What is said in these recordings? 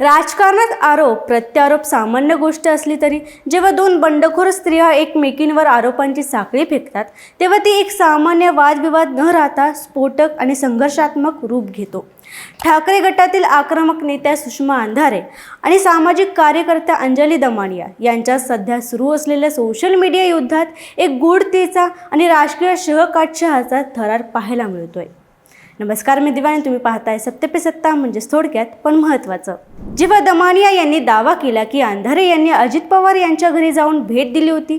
राजकारणात आरोप प्रत्यारोप सामान्य गोष्ट असली तरी जेव्हा दोन बंडखोर स्त्रिया एकमेकींवर आरोपांची साखळी फेकतात तेव्हा ती एक सामान्य वादविवाद न राहता स्फोटक आणि संघर्षात्मक रूप घेतो. ठाकरे गटातील आक्रमक नेत्या सुषमा अंधारे आणि सामाजिक कार्यकर्त्या अंजली दमानिया यांच्यात सध्या सुरू असलेल्या सोशल मीडिया युद्धात एक गूढतेचा आणि राजकीय शहकाटशहाचा थरार पाहायला मिळतोय. नमस्कार मी दिवाणी तुम्ही पाहताय सत्य पे सत्ता म्हणजेच थोडक्यात पण महत्त्वाचं. जेव्हा दमानिया यांनी दावा केला की अंधारे यांनी अजित पवार यांच्या घरी जाऊन भेट दिली होती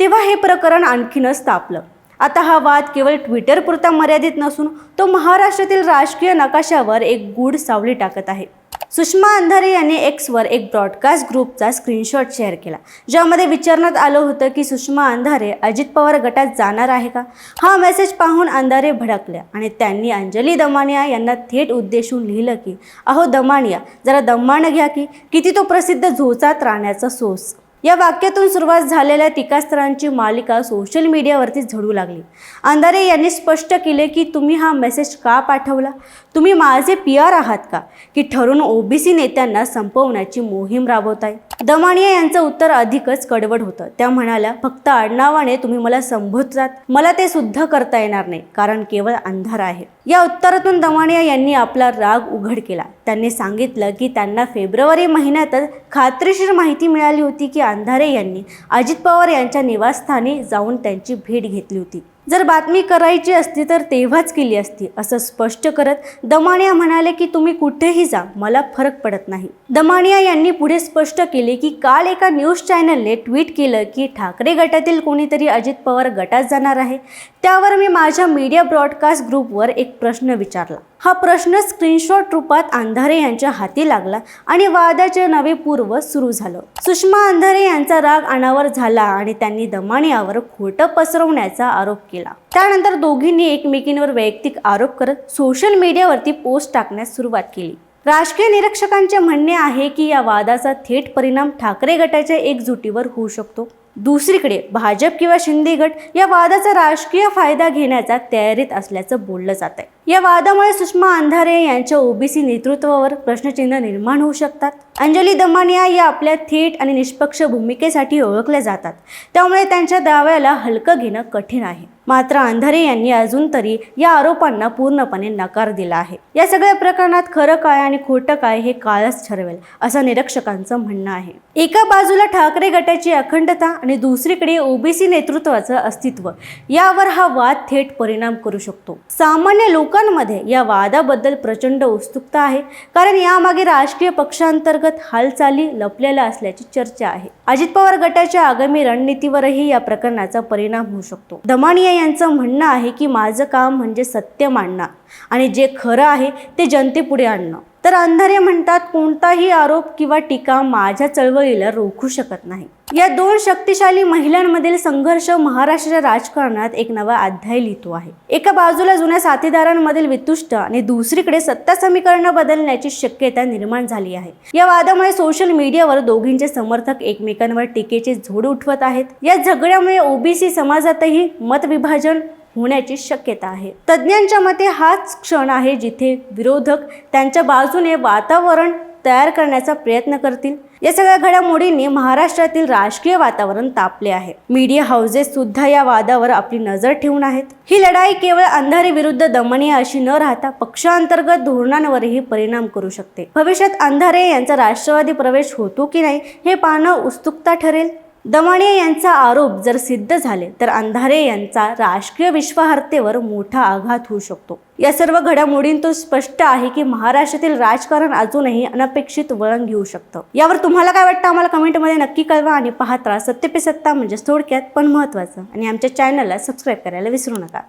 तेव्हा हे प्रकरण आणखीनच तापलं. आता हा वाद केवळ ट्विटरपुरता मर्यादित नसून तो महाराष्ट्रातील राजकीय नकाशावर एक गूढ सावली टाकत आहे. सुषमा अंधारे यांनी एक्सवर एक ब्रॉडकास्ट ग्रुपचा स्क्रीनशॉट शेअर केला. ज्यामध्ये विचारण्यात आलं होतं की सुषमा अंधारे अजित पवार गटात जाणार आहे का? हा मेसेज पाहून अंधारे भडकल्या आणि त्यांनी अंजली दमानिया यांना थेट उद्देशून लिहिलं की अहो दमानिया जरा दमानं घ्या की किती तो प्रसिद्ध झोचात राहण्याचा सोस या वाक्यातून सुरुवात झालेल्या टीकास्त्रांची मालिका सोशल मीडियावरती झडू लागली. अंधारे यांनी स्पष्ट केले की तुम्ही हा मेसेज का पाठवला? तुम्ही माझे पी आर आहात का? की ठरून ओबीसी नेत्यांना संपवण्याची मोहीम राबवताय? दमानिया यांचं उत्तर अधिकच कडवड होतं. त्या म्हणाल्या फक्त आडनावाने तुम्ही मला संबोधतात. मला ते सुद्धा करता येणार नाही कारण केवळ अंधार आहे. या उत्तरातून दमानिया यांनी आपला राग उघड केला. त्यांनी सांगितलं की त्यांना फेब्रुवारी महिन्यातच खात्रीशीर माहिती मिळाली होती की अंधारे यांनी अजित पवार यांच्या निवासस्थानी जाऊन त्यांची भेट घेतली होती. जर बातमी करायची असती तर तेव्हाच केली असती असं स्पष्ट करत दमानिया म्हणाले की तुम्ही कुठेही जा मला फरक पडत नाही. दमानिया यांनी पुढे स्पष्ट केले की काल एका न्यूज चॅनलने ट्विट केलं की ठाकरे गटातील कोणीतरी अजित पवार गटात जाणार आहे. त्यावर मी माझ्या मीडिया ब्रॉडकास्ट ग्रुपवर एक प्रश्न विचारला. हा प्रश्न स्क्रीनशॉट रूपात अंधारे यांच्या हाती लागला आणि वादाचे नवे पूर्व सुरू झालं. सुषमा अंधारे यांचा राग अनावर झाला आणि त्यांनी दमानियावर खोटं पसरवण्याचा आरोप केला. त्यानंतर दोघींनी एकमेकींवर वैयक्तिक आरोप करत सोशल मीडियावरती पोस्ट टाकण्यास सुरुवात केली. राजकीय निरीक्षकांचे म्हणणे आहे की या वादाचा थेट परिणाम ठाकरे गटाच्या एकजुटीवर होऊ शकतो. दुसरीकडे भाजप किंवा शिंदे गट या वादाचा राजकीय फायदा घेण्याचा तयारीत असल्याचं बोललं जात आहे या वादामुळे सुषमा अंधारे यांच्या ओबीसी नेतृत्वावर प्रश्नचिन्ह निर्माण होऊ शकतात. अंजली दमानिया या आपल्या थेट आणि निष्पक्ष भूमिकेसाठी ओळखल्या जातात. त्यामुळे त्यांच्या दाव्याला हलकं घेणं कठीण आहे. मात्र अंधारे यांनी अजून तरी या आरोपांना पूर्णपणे नकार दिला आहे. या सगळ्या प्रकरणात खरं काय आणि खोटं काय हे काळच ठरवेल असं निरीक्षकांचं म्हणणं आहे. एका बाजूला ठाकरे गटाची अखंडता आणि दुसरीकडे ओबीसी नेतृत्वाचं अस्तित्व यावर हा वाद थेट परिणाम करू शकतो. सामान्य लोक लोकांमध्ये या वादाबद्दल प्रचंड उत्सुकता आहे. कारण यामागे राजकीय पक्षांतर्गत हालचाली लपलेल्या असल्याची चर्चा आहे. अजित पवार गटाच्या आगामी रणनीतीवरही या प्रकरणाचा परिणाम होऊ शकतो. दमानिया यांचं म्हणणं आहे की माझं काम म्हणजे सत्य मांडणं आणि जे खरं आहे ते जनतेपुढे आणणं. तर अंधारे म्हणतात कोणताही आरोप किंवा टीका माझ्या चळवळीला रोखू शकत नाही. या दोन शक्तिशाली महिलांमधील संघर्ष महाराष्ट्राच्या राजकारणात एक नवा अध्याय लिहितो आहे. एका बाजूला जुन्या साथीदारांमधील वितुष्ट आणि दुसरीकडे सत्ता समीकरण बदलण्याची शक्यता निर्माण झाली आहे. या वादामुळे सोशल मीडियावर दोघींचे समर्थक एकमेकांवर टीकेचे झोड उठवत आहेत. या झगड्यामुळे ओबीसी समाजातही मतविभाजन होण्याची शक्यता आहे. तज्ज्ञांच्या मते हाच क्षण आहे जिथे विरोधक त्यांच्या बाजूने वातावरण तयार करण्याचा प्रयत्न करतील. या सगळ्या घडामोडींनी महाराष्ट्रातील राजकीय वातावरण तापले आहे. मीडिया हाऊसेस सुद्धा या वादावर आपली नजर ठेवून आहेत. ही लढाई केवळ अंधारे विरुद्ध दमनीय अशी न राहता पक्षांतर्गत धोरणांवरही परिणाम करू शकते. भविष्यात अंधारे यांचा राष्ट्रवादी प्रवेश होतो की नाही हे पाहणं उत्सुकता ठरेल. दमाणे यांचा आरोप जर सिद्ध झाले तर अंधारे यांचा राजकीय विश्वासार्हतेवर मोठा आघात होऊ शकतो. या सर्व घडामोडींतून स्पष्ट आहे की महाराष्ट्रातील राजकारण अजूनही अनपेक्षित वळण घेऊ शकतं. यावर तुम्हाला काय वाटतं? आम्हाला कमेंटमध्ये नक्की कळवा आणि पाहत राहा. सत्य पे सत्ता म्हणजे थोडक्यात पण महत्त्वाचं. आणि आमच्या चॅनलला सबस्क्राईब करायला विसरू नका.